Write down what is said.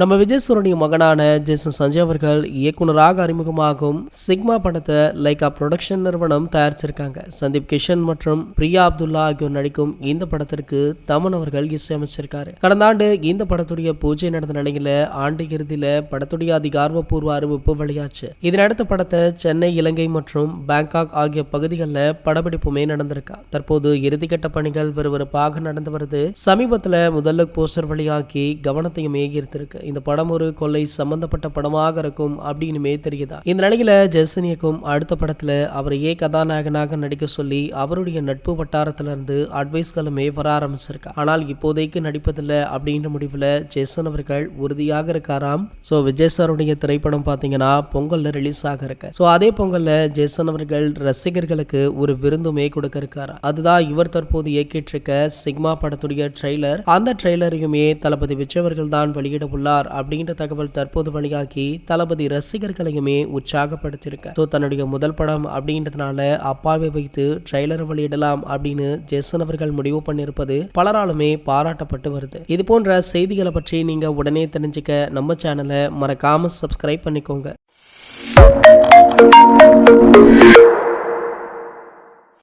நம்ம விஜய் சூரனுடைய மகனான ஜேசன் சஞ்சய் அவர்கள் இயக்குனராக அறிமுகமாகும் சிக்மா படத்தை லைகா ப்ரொடக்ஷன் நிறுவனம் தயாரிச்சிருக்காங்க. சந்தீப் கிஷன் மற்றும் பிரியா அப்துல்லா ஆகியோர் நடிக்கும் இந்த படத்திற்கு தமன் அவர்கள் இசையமைச்சிருக்காரு. கடந்த ஆண்டு இந்த படத்துடைய பூஜை நடந்த நிலையில ஆண்டு இறுதியில படத்துடைய அதிகாரப்பூர்வ அறிவிப்பு வெளியாச்சு. இதனடுத்த படத்தை சென்னை இலங்கை மற்றும் பேங்காக் ஆகிய பகுதிகளில் படப்பிடிப்புமே நடந்திருக்கா. தற்போது இறுதிக்கட்ட பணிகள் விறுவிறுப்பாக நடந்து வருது. சமீபத்தில் முதல்ல போஸ்டர் வழியாக்கி கவனத்தையுமே ஈர்த்திருக்கு. இந்த படம் ஒரு கொள்ளை சம்பந்தப்பட்ட படமாக இருக்கும் அப்படின்னுமே தெரியுதா? இந்த நிலையில ஜெசனியக்கும் அடுத்த படத்துல அவரையே கதாநாயகனாக நடிக்க சொல்லி அவருடைய நட்பு வட்டாரத்துல இருந்து அட்வைஸ்களுமே வர ஆரம்பிச்சிருக்கா. ஆனால் இப்போதைக்கு நடிப்பதில்லை அப்படின்ற முடிவுல ஜெசன் அவர்கள் உறுதியாக இருக்காராம். ஸோ விஜய் சாருடைய திரைப்படம் பார்த்தீங்கன்னா பொங்கல்ல ரிலீஸ் ஆக இருக்கு. ஸோ அதே பொங்கல்ல ஜெசன் அவர்கள் ரசிகர்களுக்கு ஒரு விருந்துமே கொடுக்க இருக்காரு? அதுதான் இவர் தற்போது இயக்கிட்டு இருக்க சிக்மா படத்துடைய ட்ரெய்லர் அந்த ட்ரெய்லரையுமே தளபதி விஜய் அவர்கள் தான் வெளியிட உள்ளார் அப்படின்ற தகவல் தற்போது வெளியாகி தளபதி ரசிகர்களையுமே உற்சாகப்படுத்தியிருக்க ஸோ தன்னுடைய முதல் படம் அப்படின்றதுனால அப்பாவை வைத்து ட்ரெய்லர் வெளியிடலாம் அப்படின்னு ஜெசன் அவர்கள் முடிவு பண்ணியிருப்பது பலராலுமே பாராட்டப்பட்டு வருது. இது போன்ற செய்திகளை பற்றி நீங்க உடனே தெரிஞ்சுக்க நம்ம சேனலை மறக்காம சப்ஸ்கிரைப் பண்ணிக்கோங்க.